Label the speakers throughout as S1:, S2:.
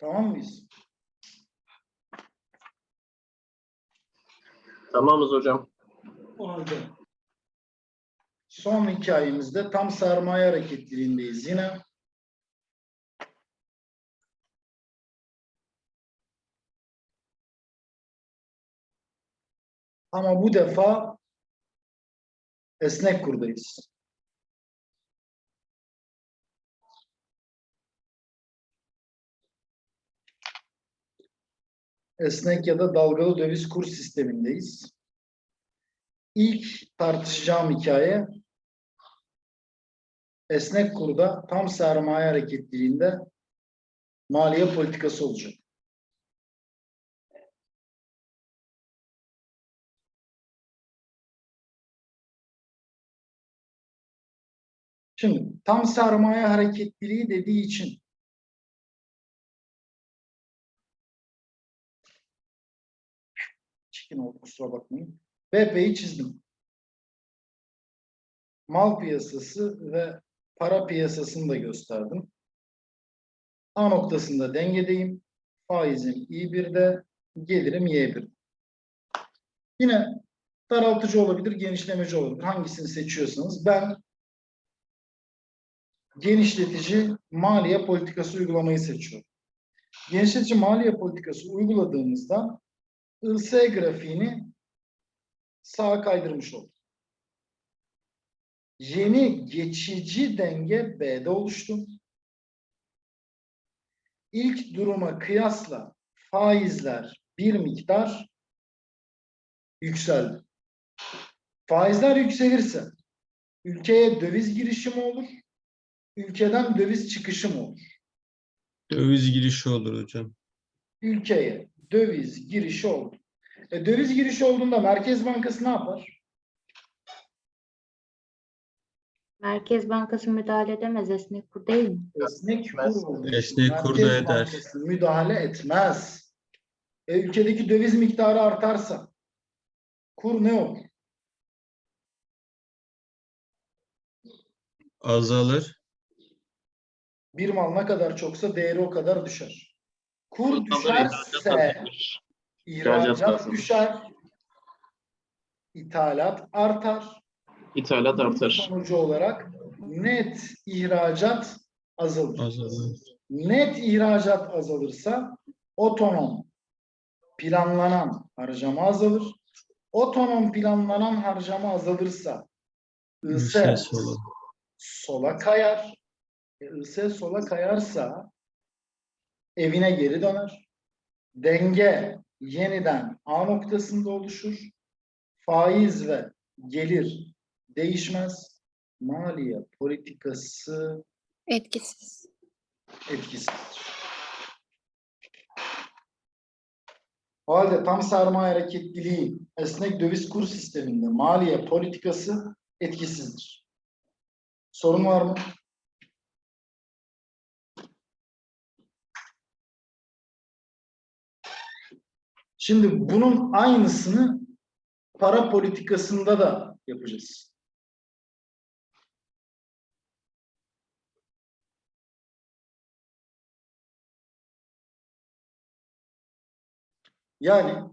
S1: Tamam mıyız?
S2: Tamamız hocam.
S1: O halde son hikayemizde tam sermaye hareketliliğindeyiz yine. Ama bu defa esnek kurdayız. Esnek ya da dalgalı döviz kur sistemindeyiz. İlk tartışacağım hikaye esnek kurda tam sermaye hareketliliğinde maliye politikası olacak. Şimdi tam sermaye hareketliliği dediği için çirkin oldu kusura bakmayın. BP'yi çizdim. Mal piyasası ve para piyasasını da gösterdim. A noktasında dengedeyim. Faizim I1'de, gelirim Y1'de. Yine daraltıcı olabilir, genişlemeci olabilir. Hangisini seçiyorsanız ben genişletici maliye politikası uygulamayı seçiyorum. Genişletici maliye politikası uyguladığımızda IS grafiğini sağa kaydırmış olduk. Yeni geçici denge B'de oluştu. İlk duruma kıyasla faizler bir miktar yükseldi. Faizler yükselirse ülkeye döviz girişimi olur, ülkeden döviz çıkışı mı olur?
S3: Döviz girişi olur hocam.
S1: Ülkeye döviz girişi oldu. E, döviz girişi olduğunda Merkez Bankası ne yapar?
S4: Merkez Bankası müdahale edemez esnek kur değil mi?
S1: Esnek kur
S3: Esnek kur da
S1: Merkez
S3: eder.
S1: Bankası müdahale etmez. E, ülkedeki döviz miktarı artarsa kur ne olur?
S3: Azalır.
S1: Bir mal ne kadar çoksa değeri o kadar düşer. Kur düşerse.
S2: İhracat
S1: düşer, ithalat artar.
S2: İthalat artar.
S1: Sonucu olarak net ihracat azalır.
S3: Azalır.
S1: Net ihracat azalırsa otonom planlanan harcama azalır. Otonom planlanan harcama azalırsa IS
S3: olur.
S1: sola kayar. E, IS sola kayarsa evine geri döner. Denge yeniden A noktasında oluşur. Faiz ve gelir değişmez. Maliye politikası
S5: Etkisiz.
S1: etkisizdir. O halde tam sermaye hareketliliği esnek döviz kur sisteminde maliye politikası etkisizdir. Sorun var mı? Şimdi bunun aynısını para politikasında da yapacağız. Yani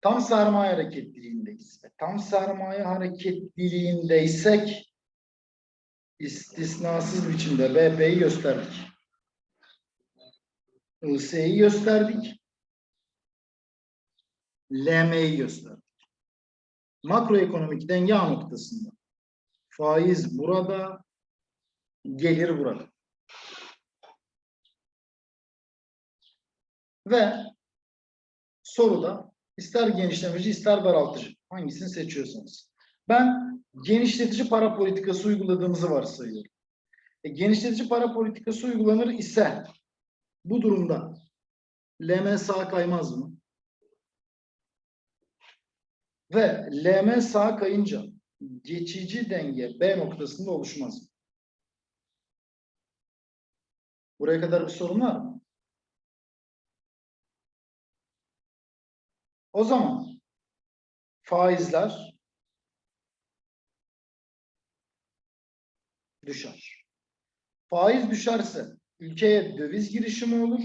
S1: tam sermaye hareketliliğindeyiz. Tam sermaye hareketliliğindeysek istisnasız biçimde BP'yi gösterdik. IS'yi gösterdik. LM'yi gösterdik. Makroekonomik denge noktasında. Faiz burada, gelir burada. Ve soruda ister genişlemeci ister daraltıcı hangisini seçiyorsanız. Ben genişletici para politikası uyguladığımızı varsayıyorum. E, genişletici para politikası uygulanır ise bu durumda LM sağa kaymaz mı? Ve LM sağa kayınca geçici denge B noktasında oluşmaz. mı? Buraya kadar bir sorun var mı? O zaman faizler düşer. Faiz düşerse ülkeye döviz girişi mi olur?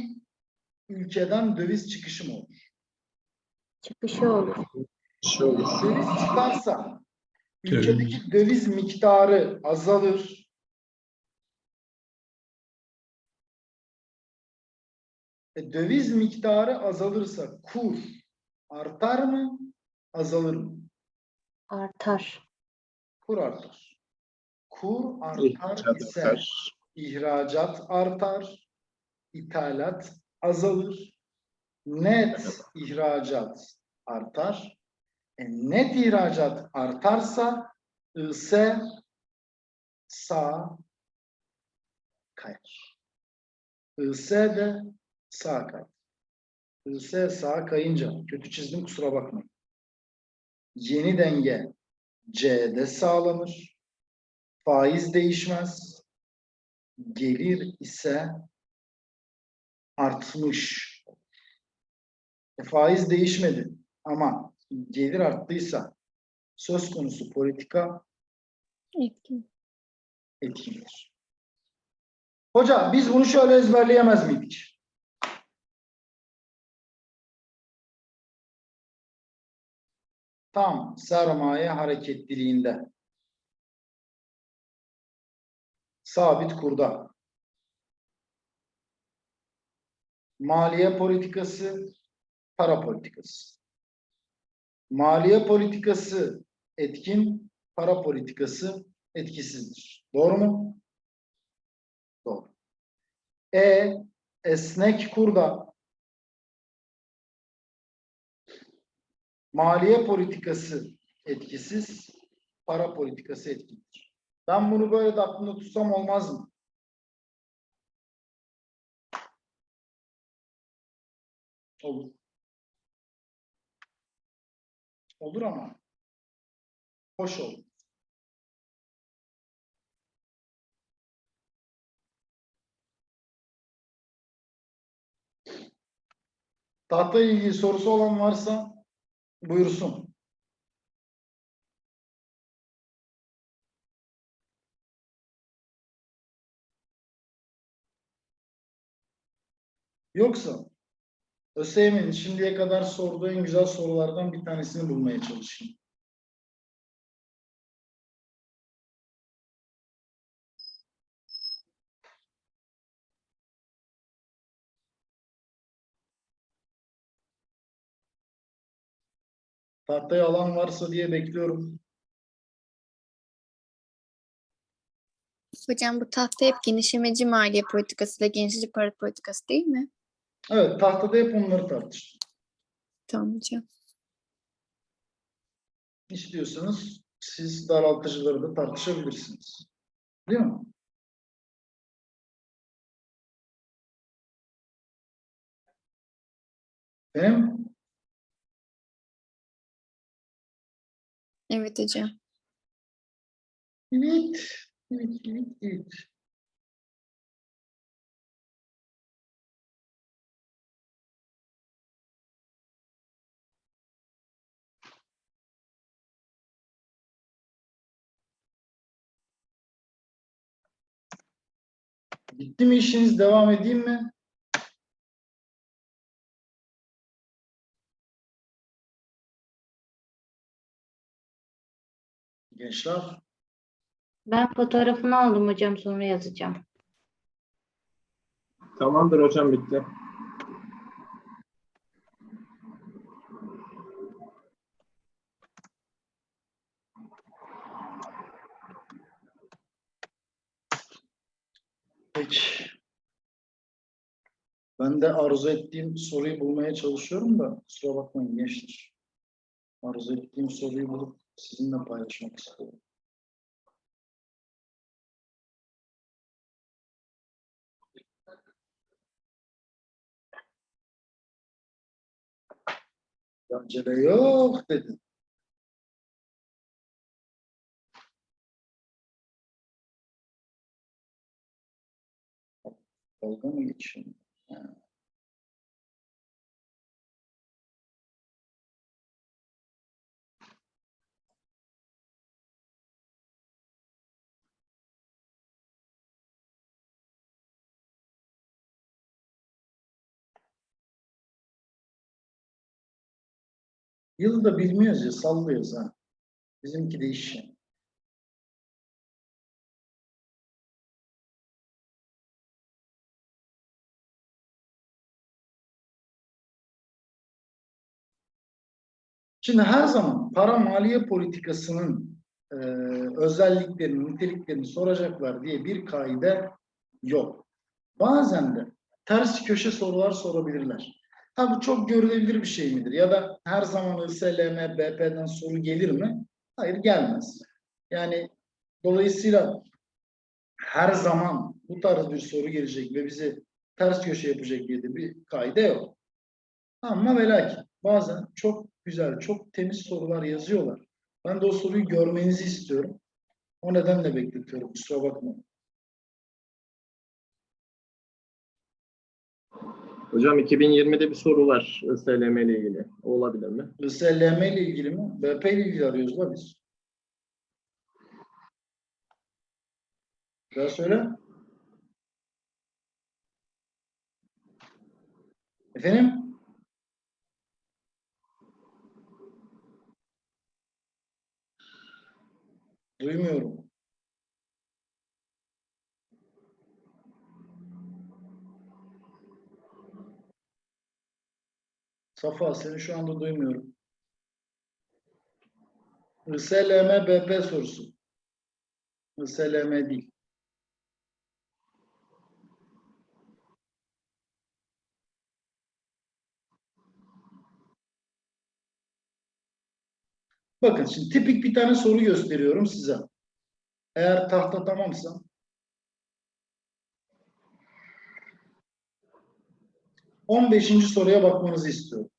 S1: Ülkeden döviz çıkışı mı olur?
S4: Çıkışı olur.
S2: Şey olur.
S1: Döviz çıkarsa ülkedeki döviz miktarı azalır. E, döviz miktarı azalırsa kur artar mı? Azalır mı?
S4: Artar.
S1: Kur artar. Kur artar
S2: İhracat
S1: ise
S2: artar.
S1: ihracat artar, ithalat azalır, net ihracat artar. E, net ihracat artarsa IS sağ kayar. IS de sağ kayar. IS sağ kayınca, kötü çizdim kusura bakmayın. Yeni denge C'de sağlanır. Faiz değişmez. Gelir ise artmış. E, faiz değişmedi ama gelir arttıysa söz konusu politika
S5: Etkin.
S1: etkindir. Hoca biz bunu şöyle ezberleyemez miydik? Tam sermaye hareketliliğinde sabit kurda maliye politikası para politikası maliye politikası etkin para politikası etkisizdir. Doğru mu? Doğru. E esnek kurda maliye politikası etkisiz, para politikası etkindir. Ben bunu böyle de aklımda tutsam olmaz mı? Olur. Olur ama hoş olur. Tahta ilgili sorusu olan varsa buyursun. Yoksa ÖSYM'nin şimdiye kadar sorduğu en güzel sorulardan bir tanesini bulmaya çalışayım. Tahtaya alan varsa diye bekliyorum.
S5: Hocam bu tahta hep genişlemeci maliye politikası ile genişleyici para politikası değil mi?
S1: Evet, tahtada hep onları tartıştık.
S5: Tamam hocam.
S1: İstiyorsanız siz daraltıcıları da tartışabilirsiniz. Değil mi? Benim
S5: Evet hocam.
S1: Evet, evet, evet, evet. Bitti mi işiniz? Devam edeyim mi? Gençler.
S4: Ben fotoğrafını aldım hocam sonra yazacağım.
S2: Tamamdır hocam bitti.
S1: Peki. Ben de arzu ettiğim soruyu bulmaya çalışıyorum da kusura bakmayın gençler. Arzu ettiğim soruyu bulup sizinle paylaşmak istiyorum. Acele yok dedim. Dalga mı geçiyor? Ha. Yılı da bilmiyoruz ya sallıyoruz ha. Bizimki de iş. Şimdi her zaman para maliye politikasının e, özelliklerini, niteliklerini soracaklar diye bir kaide yok. Bazen de ters köşe sorular sorabilirler. Ha bu çok görülebilir bir şey midir? Ya da her zaman ISLM, BP'den soru gelir mi? Hayır gelmez. Yani dolayısıyla her zaman bu tarz bir soru gelecek ve bizi ters köşe yapacak diye de bir kaide yok. Ama ve bazen çok güzel, çok temiz sorular yazıyorlar. Ben de o soruyu görmenizi istiyorum. O nedenle bekletiyorum. Kusura bakmayın.
S2: Hocam 2020'de bir soru var SLM ile ilgili. O olabilir mi?
S1: ISLM ile ilgili mi? BP ile ilgili arıyoruz da biz. Daha söyle. Efendim? Duymuyorum. Safa seni şu anda duymuyorum. ISLM BP sorusu. ISLM değil. Bakın şimdi tipik bir tane soru gösteriyorum size. Eğer tahta tamamsa on beşinci soruya bakmanızı istiyorum.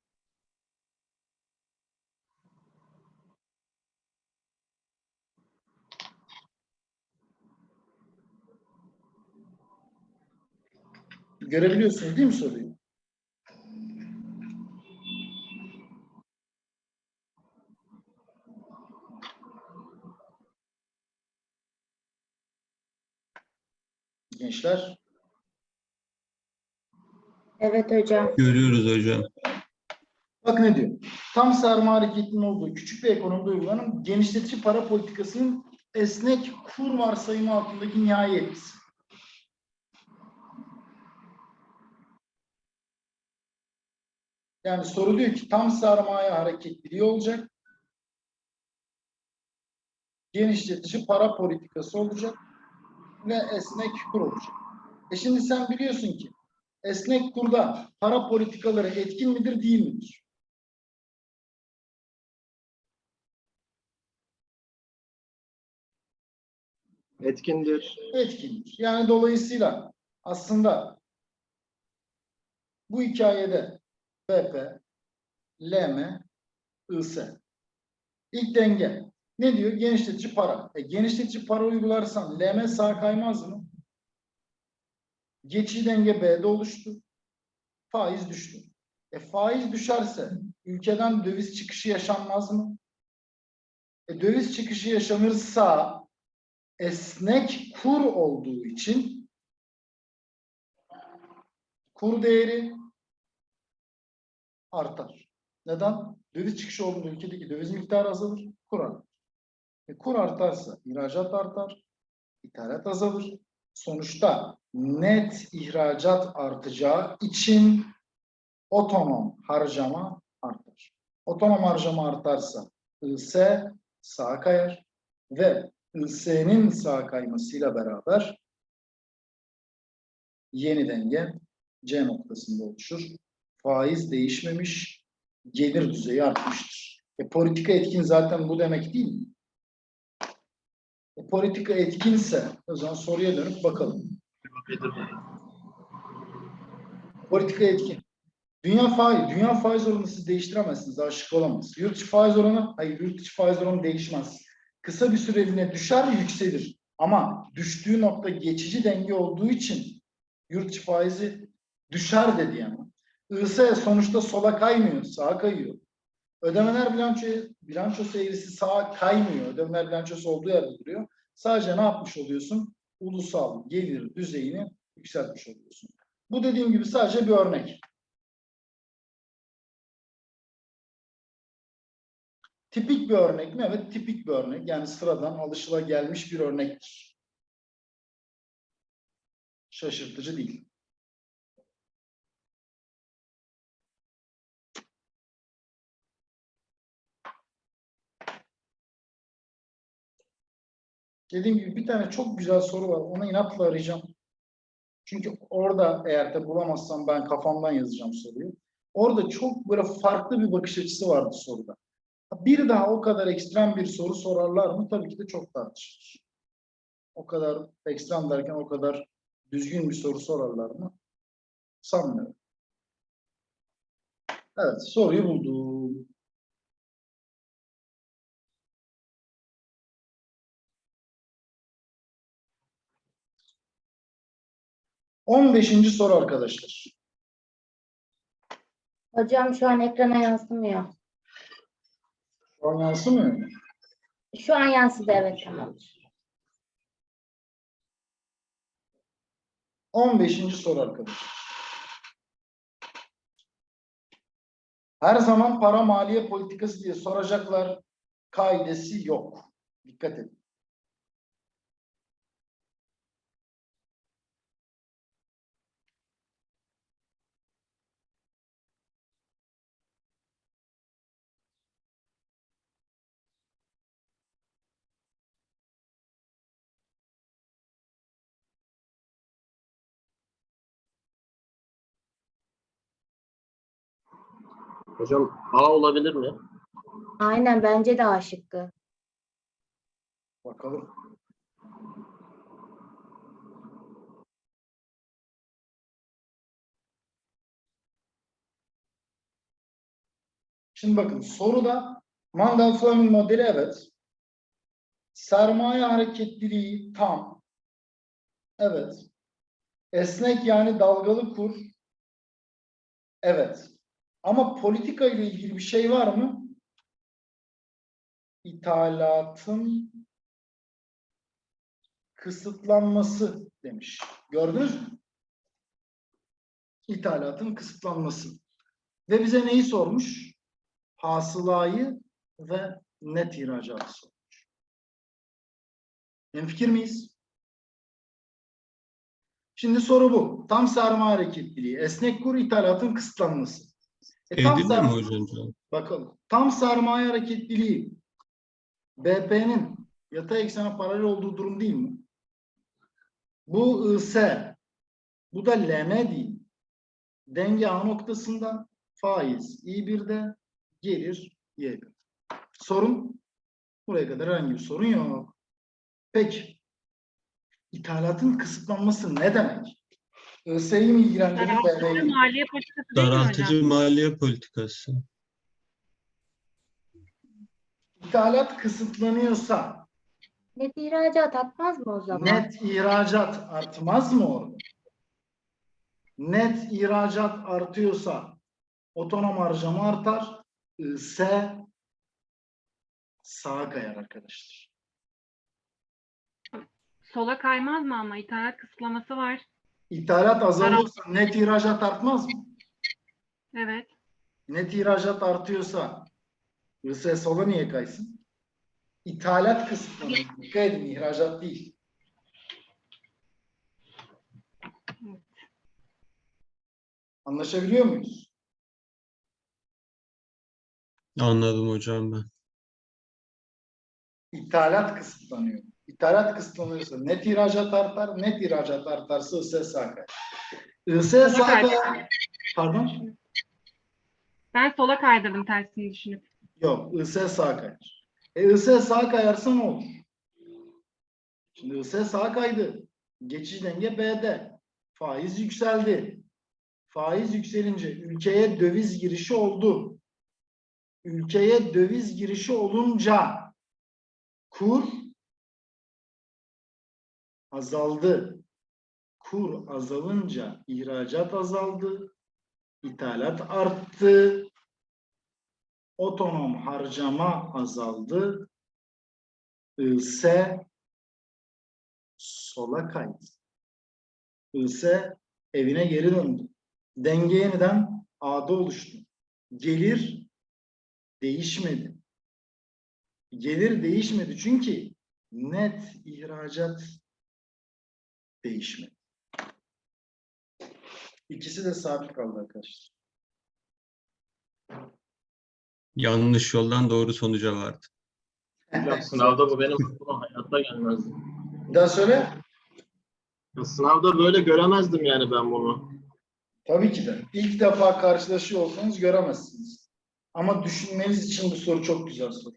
S1: Görebiliyorsunuz değil mi soruyu? Gençler,
S4: Evet hocam.
S3: Görüyoruz hocam.
S1: bak ne diyor? Tam sermaye hareketinin olduğu küçük bir ekonomide uygulanan genişletici para politikasının esnek kur varsayımı altındaki nihai etkisi. Yani soru diyor ki tam sermaye hareketliliği olacak. Genişletici para politikası olacak ve esnek kur olacak. E şimdi sen biliyorsun ki esnek kurda para politikaları etkin midir değil midir?
S2: Etkindir.
S1: Etkindir. Yani dolayısıyla aslında bu hikayede BP, LM, IS. İlk denge. Ne diyor? Genişletici para. E, genişletici para uygularsan LM sağ kaymaz mı? Geçici denge B'de oluştu. Faiz düştü. E, faiz düşerse ülkeden döviz çıkışı yaşanmaz mı? E, döviz çıkışı yaşanırsa esnek kur olduğu için kur değeri artar. Neden? Döviz çıkışı olduğunda ülkedeki döviz miktarı azalır, kur artar. E, kur artarsa ihracat artar, ithalat azalır. Sonuçta net ihracat artacağı için otonom harcama artar. Otonom harcama artarsa IS sağa kayar ve IS'nin sağa kaymasıyla beraber yeni denge C noktasında oluşur. Faiz değişmemiş, gelir düzeyi artmıştır. E, politika etkin zaten bu demek değil mi? E, politika etkinse o zaman soruya dönüp bakalım. Politika etkin. Dünya faiz, dünya faiz oranını siz değiştiremezsiniz, aşık olamaz. Yurt içi faiz oranı, hayır yurt içi faiz oranı değişmez. Kısa bir süreliğine düşer, yükselir. Ama düştüğü nokta geçici denge olduğu için Yurt içi faizi düşer dedi yani. IS sonuçta sola kaymıyor, sağa kayıyor. Ödemeler bilanço, bilançosu eğrisi sağa kaymıyor. Ödemeler bilançosu olduğu yerde duruyor. Sadece ne yapmış oluyorsun? Ulusal gelir düzeyini yükseltmiş oluyorsun. Bu dediğim gibi sadece bir örnek. Tipik bir örnek mi? Evet tipik bir örnek. Yani sıradan alışılagelmiş bir örnektir. Şaşırtıcı değil. Dediğim gibi bir tane çok güzel soru var. Ona inatla arayacağım. Çünkü orada eğer de bulamazsam ben kafamdan yazacağım soruyu. Orada çok böyle farklı bir bakış açısı vardı soruda. Bir daha o kadar ekstrem bir soru sorarlar mı? Tabii ki de çok tartışılır. O kadar ekstrem derken o kadar düzgün bir soru sorarlar mı? Sanmıyorum. Evet, soruyu buldum. On beşinci soru arkadaşlar.
S4: Hocam şu an ekrana yansımıyor.
S1: Şu an yansımıyor mu?
S4: Şu an yansıdı evet tamamdır.
S1: 15. soru arkadaşlar. Her zaman para maliye politikası diye soracaklar. Kaidesi yok. Dikkat edin.
S2: Hocam A olabilir mi?
S4: Aynen bence de A şıkkı.
S1: Bakalım. Şimdi bakın soruda Mandel Fleming modeli evet. Sermaye hareketliliği tam. Evet. Esnek yani dalgalı kur. Evet. Ama politika ile ilgili bir şey var mı? İthalatın kısıtlanması demiş. Gördünüz mü? İthalatın kısıtlanması. Ve bize neyi sormuş? Hasılayı ve net ihracatı sormuş. Hemfikir miyiz? Şimdi soru bu. Tam sermaye hareketliliği, esnek kur ithalatın kısıtlanması. E, tam
S3: Edirne mi hocam?
S1: Bakalım. Tam sermaye hareketliliği BP'nin yatay eksene paralel olduğu durum değil mi? Bu IS, bu da LM değil. Denge A noktasında faiz İ1'de gelir Y1. Sorun? Buraya kadar herhangi bir sorun yok. Peki. İthalatın kısıtlanması ne demek? IS'yi mi ilgilendirir?
S6: Daraltıcı maliye politikası değil mi hocam?
S3: Daraltıcı maliye politikası.
S1: İthalat kısıtlanıyorsa
S4: Net ihracat atmaz mı o zaman?
S1: Net ihracat artmaz mı orada? Net ihracat artıyorsa otonom harcama artar. ise sağa kayar arkadaşlar.
S6: Sola kaymaz mı ama ithalat kısıtlaması var.
S1: İthalat azalıyorsa net ihracat artmaz mı?
S6: Evet.
S1: Net ihracat artıyorsa ise sola niye kaysın? İthalat kısıtlanıyor. Dikkat edin ihracat değil. Anlaşabiliyor muyuz?
S3: Anladım hocam ben.
S1: İthalat kısıtlanıyor. İthalat kısıtlanıyorsa net ihracat artar, net ihracat artarsa IS sağa kayar. IS sağa kayar. Pardon?
S6: Ben sola kaydırdım tersini düşünüp.
S1: Yok, IS sağa kayar. E IS sağa kayarsa ne olur? Şimdi IS sağa kaydı. Geçici denge B'de. Faiz yükseldi. Faiz yükselince ülkeye döviz girişi oldu. Ülkeye döviz girişi olunca kur azaldı. kur azalınca ihracat azaldı, ithalat arttı, otonom harcama azaldı, IS sola kaydı. IS evine geri döndü. Denge yeniden A'da oluştu. Gelir değişmedi. Gelir değişmedi çünkü net ihracat değişmedi. İkisi de sabit kaldı arkadaşlar.
S3: Yanlış yoldan doğru sonuca vardı.
S2: Ya sınavda bu benim aklıma hayatta gelmezdi.
S1: Bir daha söyle.
S2: Ya sınavda böyle göremezdim yani ben bunu.
S1: Tabii ki de. İlk defa karşılaşıyor olsanız göremezsiniz. Ama düşünmeniz için bu soru çok güzel soru.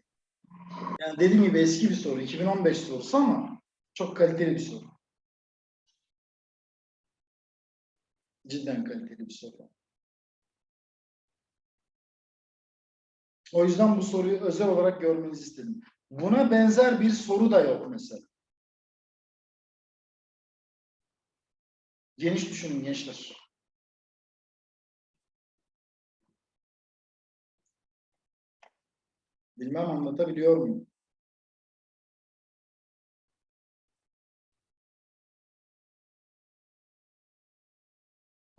S1: Yani dediğim gibi eski bir soru. 2015 sorusu ama çok kaliteli bir soru. Cidden kaliteli bir soru. O yüzden bu soruyu özel olarak görmenizi istedim. Buna benzer bir soru da yok mesela. Geniş düşünün gençler. Bilmem anlatabiliyor muyum?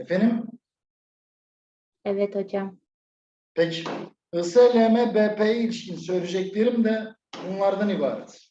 S1: Efendim?
S4: Evet hocam.
S1: Peki. ISLM BP'ye ilişkin söyleyeceklerim de bunlardan ibaret.